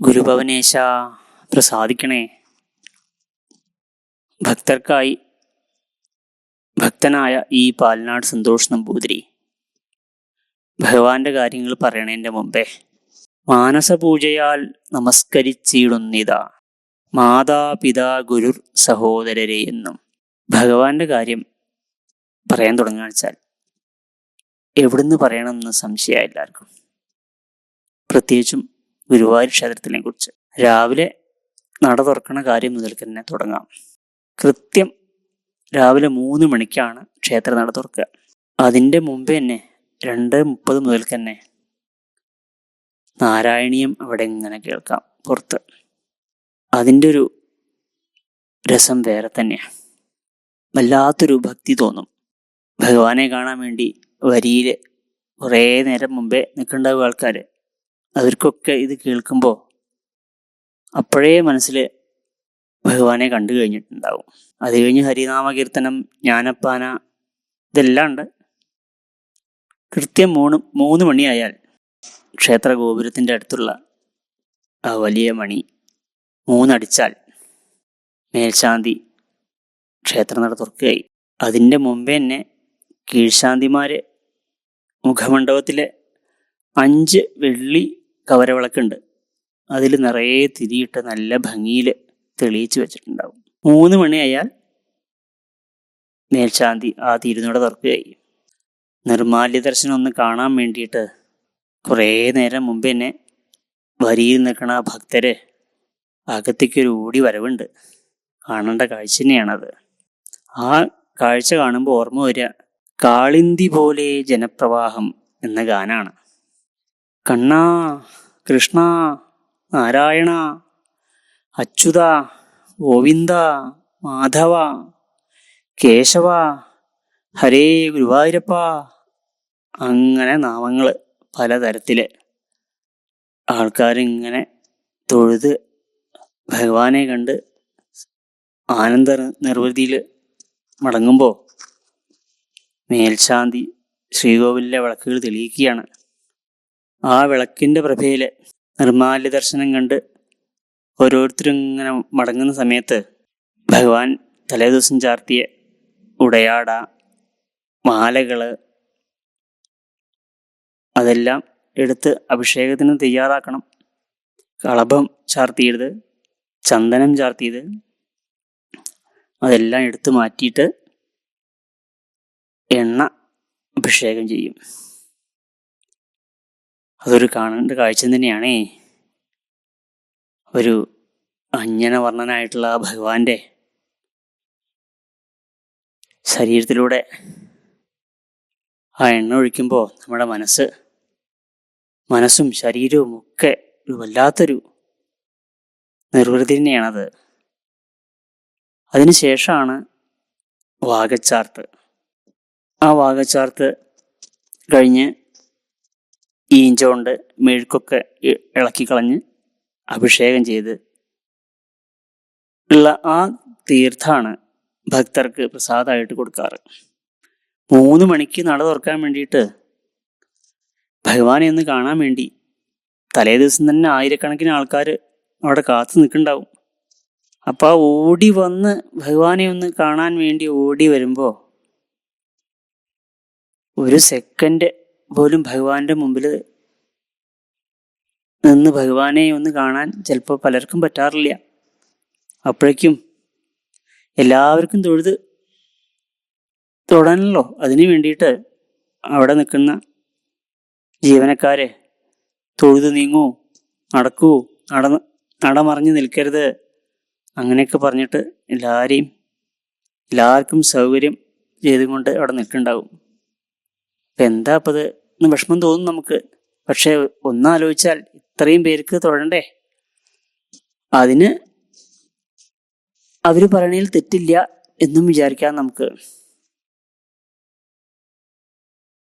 ഗുരുഭവനേശ പ്രസാദിക്കണേ. ഭക്തർക്കായി ഭക്തനായ ഈ പാലനാട് സന്തോഷ് നമ്പൂതിരി ഭഗവാന്റെ കാര്യങ്ങൾ പറയണതിന്റെ മുമ്പേ മാനസപൂജയാൽ നമസ്കരിച്ചിടുന്നിത. മാതാപിതാ ഗുരുർ സഹോദരരെ എന്നും ഭഗവാന്റെ കാര്യം പറയാൻ തുടങ്ങുക വെച്ചാൽ എവിടുന്ന് പറയണമെന്ന് സംശയമായി എല്ലാവർക്കും പ്രത്യേകിച്ചും ഗുരുവായൂർ ക്ഷേത്രത്തിനെ കുറിച്ച്. രാവിലെ നട തുറക്കുന്ന കാര്യം മുതൽ തന്നെ തുടങ്ങാം. കൃത്യം രാവിലെ മൂന്ന് മണിക്കാണ് ക്ഷേത്ര നട തുറക്കുക. അതിന്റെ മുമ്പേ തന്നെ രണ്ട് മുപ്പത് മുതൽ തന്നെ നാരായണീയം അവിടെ ഇങ്ങനെ കേൾക്കാം പുറത്ത്. അതിന്റെ ഒരു രസം വേറെ തന്നെയാണ് വല്ലാത്തൊരു ഭക്തി തോന്നും. ഭഗവാനെ കാണാൻ വേണ്ടി വരിയിൽ കുറേ നേരം മുമ്പേ നിൽക്കേണ്ടാവും ആൾക്കാർ അവർക്കൊക്കെ ഇത് കേൾക്കുമ്പോൾ അപ്പോഴേ മനസ്സിൽ ഭഗവാനെ കണ്ടു കഴിഞ്ഞിട്ടുണ്ടാവും. അത് കഴിഞ്ഞ് ഹരിനാമകീർത്തനം ജ്ഞാനപ്പാന ഇതെല്ലാം ഉണ്ട്. കൃത്യം മൂന്ന് മൂന്ന് മണിയായാൽ ക്ഷേത്ര ഗോപുരത്തിന്റെ അടുത്തുള്ള ആ വലിയ മണി മൂന്നടിച്ചാൽ മേൽശാന്തി ക്ഷേത്രനട തുറക്കുകയായി. അതിന്റെ മുമ്പേ തന്നെ കീഴ്ശാന്തിമാര് മുഖമണ്ഡപത്തിലെ അഞ്ച് വെള്ളി കവരവിളക്കുണ്ട്. അതിൽ നിറയെ തിരിയിട്ട് നല്ല ഭംഗിയിൽ തെളിയിച്ച് വെച്ചിട്ടുണ്ടാവും. മൂന്ന് മണിയായാൽ മേൽശാന്തി ആ തിരുനട തുറക്കുകയായി. നിർമാല്യ ദർശനം ഒന്ന് കാണാൻ വേണ്ടിയിട്ട് കുറേ നേരം മുമ്പ് തന്നെ വരിയിൽ നിൽക്കണ ആ ഭക്തര് അകത്തേക്കൊരു ഓടി വരവുണ്ട്. കാണേണ്ട കാഴ്ച തന്നെയാണത്. ആ കാഴ്ച കാണുമ്പോൾ ഓർമ്മ വരിക കാളിന്തി പോലെ ജനപ്രവാഹം എന്ന ഗാനാണ്. കണ്ണാ കൃഷ്ണ നാരായണ അച്യുത ഗോവിന്ദ മാധവ കേശവ ഹരേ ഗുരുവായൂരപ്പ അങ്ങനെ നാമങ്ങൾ പലതരത്തിൽ ആൾക്കാരിങ്ങനെ തൊഴുത് ഭഗവാനെ കണ്ട് ആനന്ദ നിർവൃതിയിൽ മടങ്ങുമ്പോൾ മേൽശാന്തി ശ്രീകോവിലിലെ വിളക്കുകൾ തെളിയിക്കുകയാണ്. ആ വിളക്കിന്റെ പ്രഭയിൽ നിർമാല്യ ദർശനം കണ്ട് ഓരോരുത്തരും ഇങ്ങനെ മടങ്ങുന്ന സമയത്ത് ഭഗവാൻ തലേദിവസം ചാർത്തിയ ഉടയാട മാലകൾ അതെല്ലാം എടുത്ത് അഭിഷേകത്തിന് തയ്യാറാക്കണം. കളഭം ചാർത്തിയത് ചന്ദനം ചാർത്തിയത് അതെല്ലാം എടുത്തു മാറ്റിയിട്ട് എണ്ണ അഭിഷേകം ചെയ്യും. അതൊരു കാണേണ്ട കാഴ്ച തന്നെയാണേ. ഒരു അഞ്ജന വർണനായിട്ടുള്ള ആ ഭഗവാന്റെ ശരീരത്തിലൂടെ ആ എണ്ണ ഒഴിക്കുമ്പോൾ നമ്മുടെ മനസ്സ് മനസ്സും ശരീരവും ഒക്കെ ഒരു വല്ലാത്തൊരു നിർവൃതി തന്നെയാണത് അതിനുശേഷമാണ് വാഗച്ചാർത്ത് ആ വാഗച്ചാർത്ത് കഴിഞ്ഞ് ഈഞ്ചോണ്ട് മെഴുക്കൊക്കെ ഇളക്കി കളഞ്ഞ് അഭിഷേകം ചെയ്ത് ഉള്ള ആ തീർത്ഥാണ് ഭക്തർക്ക് പ്രസാദമായിട്ട് കൊടുക്കാറ്. മൂന്ന് മണിക്ക് നട തുറക്കാൻ വേണ്ടിയിട്ട് ഭഗവാനെ ഒന്ന് കാണാൻ വേണ്ടി തലേ ദിവസം തന്നെ ആയിരക്കണക്കിന് ആൾക്കാർ അവിടെ കാത്തു നിൽക്കുന്നുണ്ടാവും. അപ്പോൾ ആ ഓടി വന്ന് ഭഗവാനെ ഒന്ന് കാണാൻ വേണ്ടി ഓടി വരുമ്പോൾ ഒരു സെക്കൻഡ് പോലും ഭഗവാന്റെ മുമ്പിൽ നിന്ന് ഭഗവാനെ ഒന്ന് കാണാൻ ചിലപ്പോൾ പലർക്കും പറ്റാറില്ല. അപ്പോഴേക്കും എല്ലാവർക്കും തൊഴുത് തൊടാനല്ലോ. അതിനു വേണ്ടിയിട്ട് അവിടെ നിൽക്കുന്ന ജീവനക്കാരെ തൊഴുത് നീങ്ങൂ നടക്കൂ നട നടമറിഞ്ഞ് നിൽക്കരുത് അങ്ങനെയൊക്കെ പറഞ്ഞിട്ട് എല്ലാവരെയും എല്ലാവർക്കും സൗകര്യം ചെയ്തുകൊണ്ട് അവിടെ നിൽക്കുന്നുണ്ടാവും. അപ്പം എന്താ അപ്പം അത് വിഷമം തോന്നും നമുക്ക്. പക്ഷെ ഒന്നാലോചിച്ചാൽ ഇത്രയും പേർക്ക് തൊഴണ്ടേ? അതിന് അവർ പറയണതിൽ തെറ്റില്ല എന്നും വിചാരിക്കാം നമുക്ക്.